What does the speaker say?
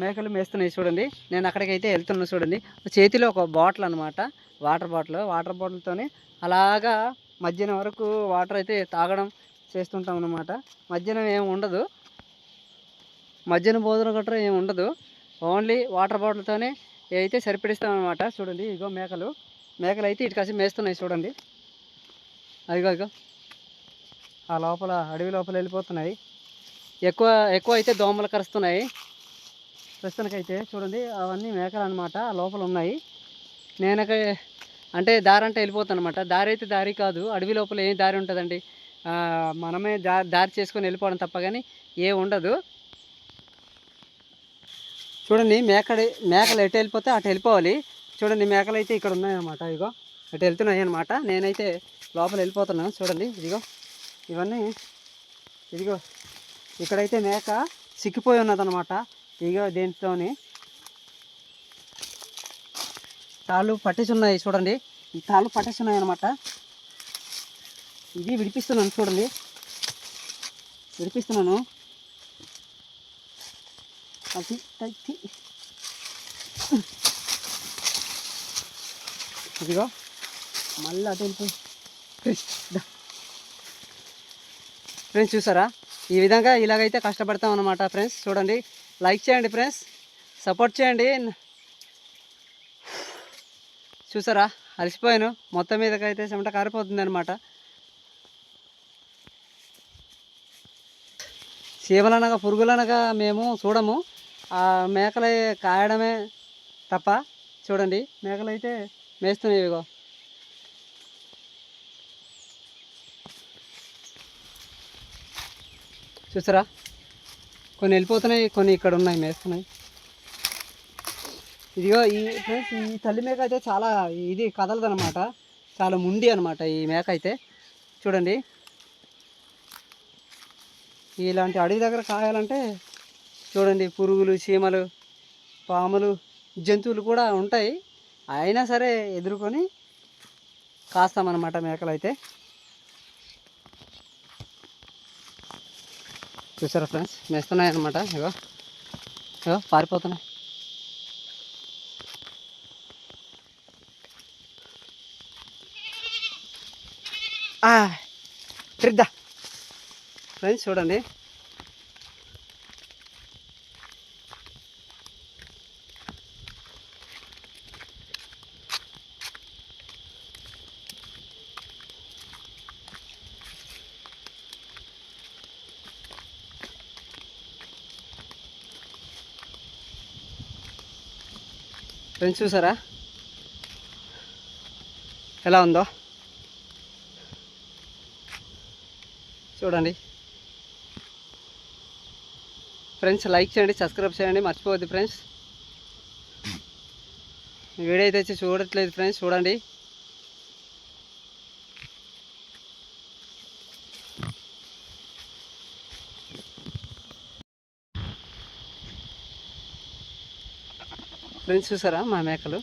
మేకలు మేస్తున్నాయి చూడండి. నేను అక్కడికైతే వెళ్తున్నాను చూడండి. చేతిలో ఒక బాటిల్ అనమాట వాటర్ బాటిల్. వాటర్ బాటిల్తోని అలాగా మధ్యాహ్నం వరకు వాటర్ అయితే తాగడం చేస్తుంటాం అనమాట మధ్యాహ్నం ఏమి ఉండదు. మధ్యాహ్నం భోజనం గట్రా ఏం ఉండదు. ఓన్లీ వాటర్ బాటిల్తోనే అయితే సరిపడిస్తాం అనమాట చూడండి ఇగో మేకలు. మేకలు అయితే ఇటు కాసి మేస్తున్నాయి చూడండి. అదిగో ఇగో. ఆ లోపల అడవి లోపల వెళ్ళిపోతున్నాయి. ఎక్కువ ఎక్కువ అయితే దోమలు కరుస్తున్నాయి. ప్రస్తుతానికైతే చూడండి అవన్నీ మేకలు అనమాట లోపల ఉన్నాయి నేనక అంటే దారి అంటే వెళ్ళిపోతాను అనమాట దారి అయితే దారి కాదు అడవి లోపల ఏం దారి ఉంటుందండి? మనమే దారి చేసుకొని వెళ్ళిపోవడం తప్ప కానీ ఏ ఉండదు. చూడండి మేకడి మేకలు ఎటు వెళ్ళిపోతే అటు వెళ్ళిపోవాలి. చూడండి మేకలు అయితే ఇక్కడ ఉన్నాయన్నమాట ఇగో. అటు వెళ్తున్నాయి అనమాట నేనైతే లోపల వెళ్ళిపోతున్నాను చూడండి ఇదిగో. ఇవన్నీ ఇదిగో. ఇక్కడైతే మేక సిక్కిపోయి ఉన్నదనమాట ఇగో దేంట్లోని? తాళ్ళు పట్టేసి ఉన్నాయి చూడండి. ఈ తాళ్ళు పట్టేసి ఉన్నాయి అనమాట ఇది విడిపిస్తున్నాను చూడండి. విడిపిస్తున్నాను. అది ఇదిగో మళ్ళీ అటు వెళ్ళిపోయి. ఫ్రెండ్స్ చూసారా? ఈ విధంగా ఇలాగైతే కష్టపడతాం అనమాట ఫ్రెండ్స్. చూడండి. లైక్ చేయండి ఫ్రెండ్స్. సపోర్ట్ చేయండి. చూసారా? అలసిపోయాను. మొత్తం మీదకైతే చెమట కారిపోతుంది అనమాట చీమలనగా పురుగులనగా మేము చూడము. ఆ మేకలు కాయడమే తప్ప చూడండి. మేకలు అయితే మేస్తున్నాయి ఇగో. చూసారా? కొన్ని వెళ్ళిపోతున్నాయి కొన్ని ఇక్కడ ఉన్నాయి మేస్తున్నాయి. ఇదిగో ఈ ఫ్రెండ్స్ ఈ తల్లి మేక అయితే చాలా ఇది కదలదనమాట చాలా ముండి అనమాట ఈ మేక అయితే. చూడండి. ఇలాంటి అడవి దగ్గర కాయాలంటే చూడండి పురుగులు చీమలు పాములు జంతువులు కూడా ఉంటాయి. అయినా సరే ఎదుర్కొని కాస్తామన్నమాట మేకలు అయితే చూసారా ఫ్రెండ్స్ మేస్తున్నాయి అనమాట ఇగో. ఇగో పారిపోతున్నాయి. ట్రిద్దా ఫ్రెండ్స్ చూడండి. ఫ్రెండ్స్ చూసారా? ఎలా ఉందో? చూడండి. ఫ్రెండ్స్ లైక్ చేయండి సబ్స్క్రైబ్ చేయండి మర్చిపోవద్దు ఫ్రెండ్స్. వీడియో అయితే వచ్చి చూడట్లేదు ఫ్రెండ్స్ చూడండి. ఫ్రెండ్స్ చూసారా మా మేకలు?